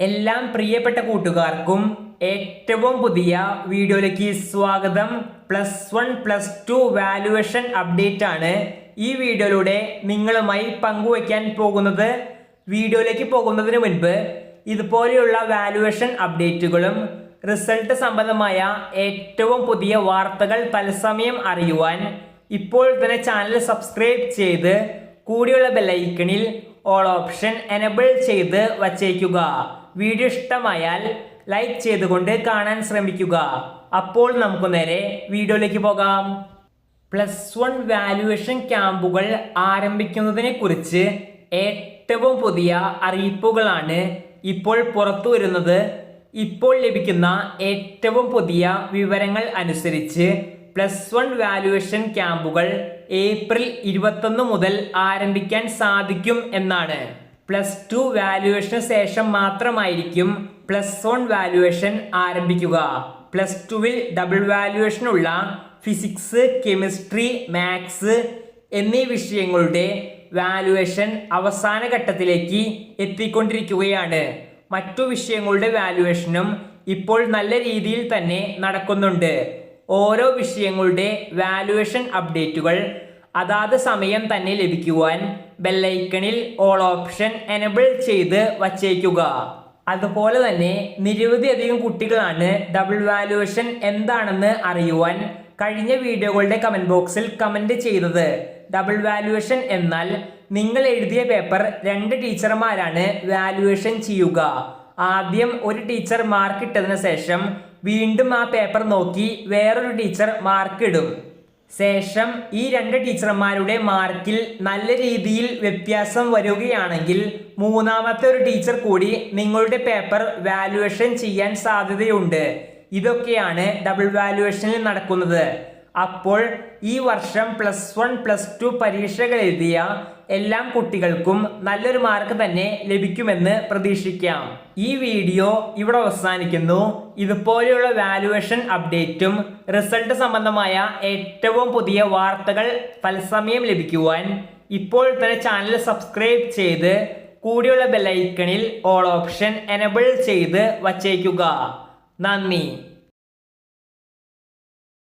എല്ലാം പ്രിയപ്പെട്ട കൂട്ടുകാർക്കും ഏറ്റവും പുതിയ വീഡിയോയിലേക്ക് സ്വാഗതം. Plus one plus two valuation update ആണ് ഈ വീഡിയോയിലൂടെ നിങ്ങളുമായി പങ്കുവയ്ക്കാൻ പോകുന്നത്. വീഡിയോയിലേക്ക് പോകുന്നതിന് മുൻപ് ഇതുപോലെയുള്ള വാലുവേഷൻ അപ്ഡേറ്റുകളും റിസൾട്ട് സംബന്ധമായ ഏറ്റവും പുതിയ വാർത്തകൾ തത്സമയം അറിയുവാൻ ഇപ്പോൾ തന്നെ ചാനൽ സബ്സ്ക്രൈബ് ചെയ്ത് കൂടിയുള്ള ബെല്ലൈക്കണിൽ ഓൾ ഓപ്ഷൻ എനബിൾ ചെയ്ത് വച്ചേക്കുക. വീഡിയോ ഇഷ്ടമായാൽ ലൈക്ക് ചെയ്തുകൊണ്ട് കാണാൻ ശ്രമിക്കുക. അപ്പോൾ നമുക്ക് നേരെ വീഡിയോയിലേക്ക് പോകാം. പ്ലസ് വൺ വാല്യുവേഷൻ ക്യാമ്പുകൾ ആരംഭിക്കുന്നതിനെ കുറിച്ച് ഏറ്റവും പുതിയ അറിയിപ്പുകളാണ് ഇപ്പോൾ പുറത്തു വരുന്നത്. ഇപ്പോൾ ലഭിക്കുന്ന ഏറ്റവും പുതിയ വിവരങ്ങൾ അനുസരിച്ച് പ്ലസ് വൺ വാല്യുവേഷൻ ക്യാമ്പുകൾ ഏപ്രിൽ ഇരുപത്തൊന്ന് മുതൽ ആരംഭിക്കാൻ സാധിക്കും എന്നാണ്. പ്ലസ് ടു വാല്യുവേഷന് ശേഷം മാത്രമായിരിക്കും പ്ലസ് വൺ വാല്യുവേഷൻ ആരംഭിക്കുക. പ്ലസ് ടുവിൽ ഡബിൾ വാല്യുവേഷനുള്ള ഫിസിക്സ് കെമിസ്ട്രി മാത്സ് എന്നീ വിഷയങ്ങളുടെ വാല്യുവേഷൻ അവസാന ഘട്ടത്തിലേക്ക് എത്തിക്കൊണ്ടിരിക്കുകയാണ്. മറ്റു വിഷയങ്ങളുടെ വാല്യുവേഷനും ഇപ്പോൾ നല്ല രീതിയിൽ തന്നെ നടക്കുന്നുണ്ട്. ഓരോ വിഷയങ്ങളുടെ വാലുവേഷൻ അപ്ഡേറ്റുകൾ അതാത് സമയം തന്നെ ലഭിക്കുവാൻ ബെല്ലൈക്കണിൽ ഓൾ ഓപ്ഷൻ എനബിൾ ചെയ്ത് വച്ചേക്കുക. അതുപോലെ തന്നെ നിരവധി അധികം കുട്ടികളാണ് ഡബിൾ വാലുവേഷൻ എന്താണെന്ന് അറിയുവാൻ കഴിഞ്ഞ വീഡിയോകളുടെ കമന്റ് ബോക്സിൽ കമന്റ് ചെയ്തത്. ഡബിൾ വാലുവേഷൻ എന്നാൽ നിങ്ങൾ എഴുതിയ പേപ്പർ രണ്ട് ടീച്ചർമാരാണ് വാലുവേഷൻ ചെയ്യുക. ആദ്യം ഒരു ടീച്ചർ മാർക്ക് ഇട്ടതിന് ശേഷം വീണ്ടും ആ പേപ്പർ നോക്കി വേറൊരു ടീച്ചർ മാർക്ക് ഇടും. ശേഷം ഈ രണ്ട് ടീച്ചർമാരുടെ മാർക്കിൽ നല്ല രീതിയിൽ വ്യത്യാസം വരികയാണെങ്കിൽ മൂന്നാമത്തെ ഒരു ടീച്ചർ കൂടി നിങ്ങളുടെ പേപ്പർ വാല്യുവേഷൻ ചെയ്യാൻ സാധ്യതയുണ്ട്. ഇതൊക്കെയാണ് ഡബിൾ വാല്യുവേഷനിൽ നടക്കുന്നത്. അപ്പോൾ ഈ വർഷം പ്ലസ് വൺ പ്ലസ് ടു പരീക്ഷകൾ എഴുതിയ എല്ലാ കുട്ടികൾക്കും നല്ലൊരു മാർക്ക് തന്നെ ലഭിക്കുമെന്ന് പ്രതീക്ഷിക്കാം. ഈ വീഡിയോ ഇവിടെ അവസാനിക്കുന്നു. ഇതുപോലെയുള്ള വാലുവേഷൻ അപ്ഡേറ്റും റിസൾട്ട് സംബന്ധമായ ഏറ്റവും പുതിയ വാർത്തകൾ തത്സമയം ലഭിക്കുവാൻ ഇപ്പോൾ തന്നെ ചാനൽ സബ്സ്ക്രൈബ് ചെയ്ത് കൂടിയുള്ള ബെല്ലൈക്കണിൽ ഓൾ ഓപ്ഷൻ എനബിൾ ചെയ്ത് വച്ചേക്കുക. നന്ദി.